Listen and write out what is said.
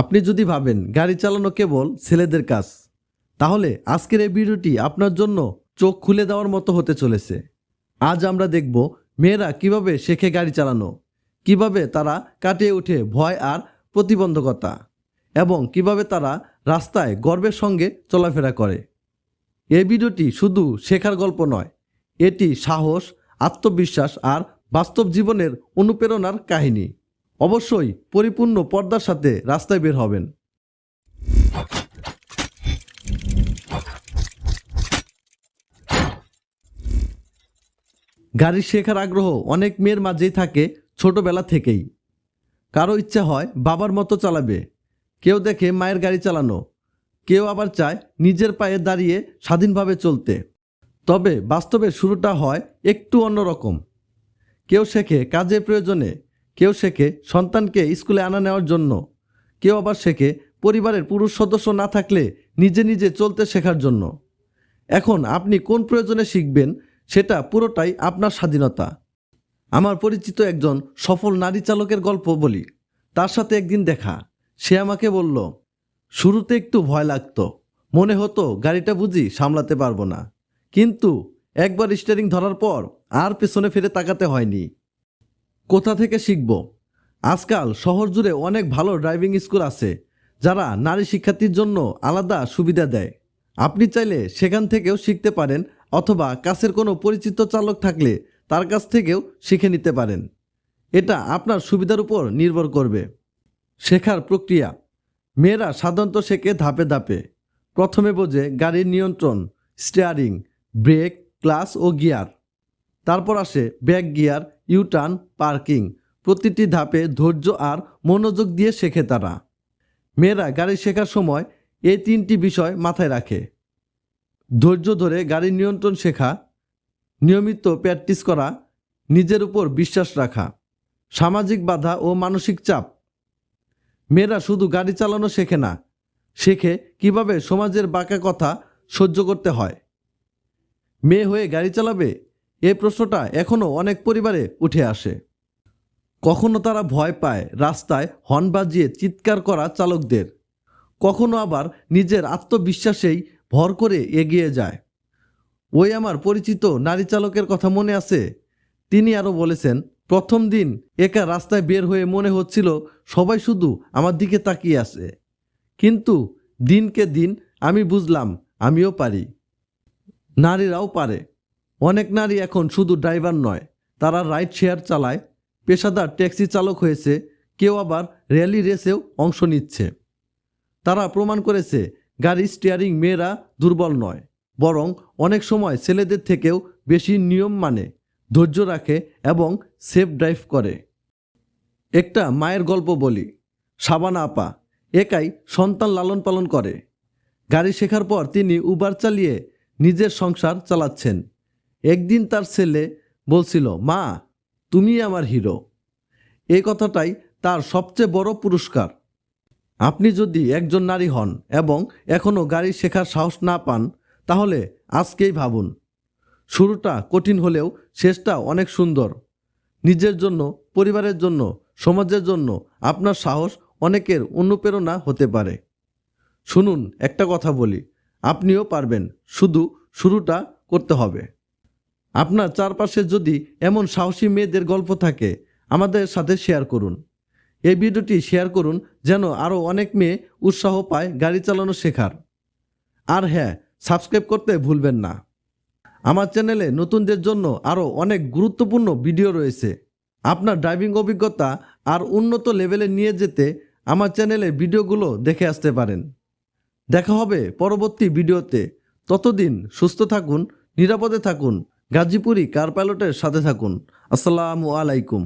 আপনি যদি ভাবেন গাড়ি চালানো কেবল ছেলেদের কাজ, তাহলে আজকের এই ভিডিওটি আপনার জন্য চোখ খুলে দেওয়ার মতো হতে চলেছে। আজ আমরা দেখব মেয়েরা কীভাবে শেখে গাড়ি চালানো, কীভাবে তারা কাটিয়ে ওঠে ভয় আর প্রতিবন্ধকতা, এবং কীভাবে তারা রাস্তায় গর্বের সঙ্গে চলাফেরা করে। এই ভিডিওটি শুধু শেখার গল্প নয়, এটি সাহস, আত্মবিশ্বাস আর বাস্তব জীবনের অনুপ্রেরণার কাহিনী। অবশ্যই পরিপূর্ণ পর্দার সাথে রাস্তায় বের হবেন। গাড়ি শেখার আগ্রহ অনেক মেয়ের মাঝেই থাকে ছোটবেলা থেকেই। কারও ইচ্ছা হয় বাবার মতো চালাবে। কেউ দেখে মায়ের গাড়ি চালানো। কেউ আবার চায় নিজের পায়ে দাঁড়িয়ে স্বাধীনভাবে চলতে। তবে বাস্তবে শুরুটা হয় একটু অন্যরকম। কেউ শেখে কাজের প্রয়োজনে কেউ শেখে সন্তানকে স্কুলে আনা নেওয়ার জন্য। কেউ আবার শেখে পরিবারের পুরুষ সদস্য না থাকলে নিজে নিজে চলতে শেখার জন্য। এখন আপনি কোন প্রয়োজনে শিখবেন সেটা পুরোটাই আপনার স্বাধীনতা। আমার পরিচিত একজন সফল নারী চালকের গল্প বলি। তার সাথে একদিন দেখা। সে আমাকে বলল, শুরুতে একটু ভয় লাগতো। মনে হতো গাড়িটা বুঝি সামলাতে পারব না। কিন্তু একবার স্টিয়ারিং ধরার পর আর পেছনে ফিরে তাকাতে হয়নি। কোথা থেকে শিখব? আজকাল শহর জুড়ে অনেক ভালো ড্রাইভিং স্কুল আছে, যারা নারী শিক্ষার্থীর জন্য আলাদা সুবিধা দেয়। আপনি চাইলে সেখান থেকেও শিখতে পারেন অথবা কাছের কোনো পরিচিত চালক থাকলে তার কাছ থেকেও শিখে নিতে পারেন। এটা আপনার সুবিধার উপর নির্ভর করবে। শেখার প্রক্রিয়া। মেয়েরা সাধারণত শেখে ধাপে ধাপে। প্রথমে বোঝে গাড়ির নিয়ন্ত্রণ স্টিয়ারিং ব্রেক ক্লাস ও গিয়ার তারপর আসে ব্যাক গিয়ার, ইউটার্ন, পার্কিং। প্রতিটি ধাপে ধৈর্য আর মনোযোগ দিয়ে শেখে তারা। মেয়েরা গাড়ি শেখার সময় এই তিনটি বিষয় মাথায় রাখে। ধৈর্য ধরে গাড়ির নিয়ন্ত্রণ শেখা, নিয়মিত প্র্যাকটিস করা, নিজের উপর বিশ্বাস রাখা, সামাজিক বাধা ও মানসিক চাপ। মেয়েরা শুধু গাড়ি চালানো শেখে না, শেখে কীভাবে সমাজের বাঁকা কথা সহ্য করতে হয়। মেয়ে হয়ে গাড়ি চালাবে? এই প্রশ্নটা এখনও অনেক পরিবারে উঠে আসে। কখনো তারা ভয় পায় রাস্তায় হর্ন বাজিয়ে চিৎকার করা চালকদের। কখনো আবার নিজের আত্মবিশ্বাসেই ভর করে এগিয়ে যায়। ওই আমার পরিচিত নারী চালকের কথা মনে আছে? তিনি আরও বলেছেন, প্রথম দিন একা রাস্তায় বের হয়ে মনে হচ্ছিল সবাই শুধু আমার দিকে তাকিয়ে আছে। কিন্তু দিনকে দিন আমি বুঝলাম, আমিও পারি। নারীরাও পারে। অনেক নারী এখন শুধু ড্রাইভার নয়, তারা রাইড শেয়ার চালায়, পেশাদার ট্যাক্সি চালক হয়েছে, কেউ আবার র্যালি রেসেও অংশ নিচ্ছে। তারা প্রমাণ করেছে, গাড়ি স্টিয়ারিং মেয়েরা দুর্বল নয়, বরং অনেক সময় ছেলেদের থেকেও বেশি নিয়ম মানে ধৈর্য রাখে এবং সেফ ড্রাইভ করে। একটা মায়ের গল্প বলি, সাবানা আপা, একাই সন্তান লালন পালন করে। গাড়ি শেখার পর তিনি উবার চালিয়ে নিজের সংসার চালাচ্ছেন। একদিন তার ছেলে বলছিল, মা, তুমি আমার হিরো। এই কথাটাই তার সবচেয়ে বড় পুরস্কার। আপনি যদি একজন নারী হন এবং এখনও গাড়ি শেখার সাহস না পান, তাহলে আজকেই ভাবুন। শুরুটা কঠিন হলেও শেষটা অনেক সুন্দর। নিজের জন্য, পরিবারের জন্য, সমাজের জন্য আপনার সাহস অনেকের অনুপ্রেরণা হতে পারে। শুনুন, একটা কথা বলি। আপনিও পারবেন। শুধু শুরুটা করতে হবে। আপনার চারপাশে যদি এমন সাহসী মেয়েদের গল্প থাকে, আমাদের সাথে শেয়ার করুন। এই ভিডিওটি শেয়ার করুন যেন আরও অনেক মেয়ে উৎসাহ পায় গাড়ি চালানো শেখার। আর হ্যাঁ সাবস্ক্রাইব করতে ভুলবেন না। আমার চ্যানেলে নতুনদের জন্য আরও অনেক গুরুত্বপূর্ণ ভিডিও রয়েছে। আপনার ড্রাইভিং অভিজ্ঞতা আর উন্নত লেভেলে নিয়ে যেতে আমার চ্যানেলে ভিডিওগুলো দেখে আসতে পারেন। দেখা হবে পরবর্তী ভিডিওতে ততদিন সুস্থ থাকুন, নিরাপদে থাকুন। গাজীপুরি কার পাইলটের সাথে থাকুন। আসসালামু আলাইকুম।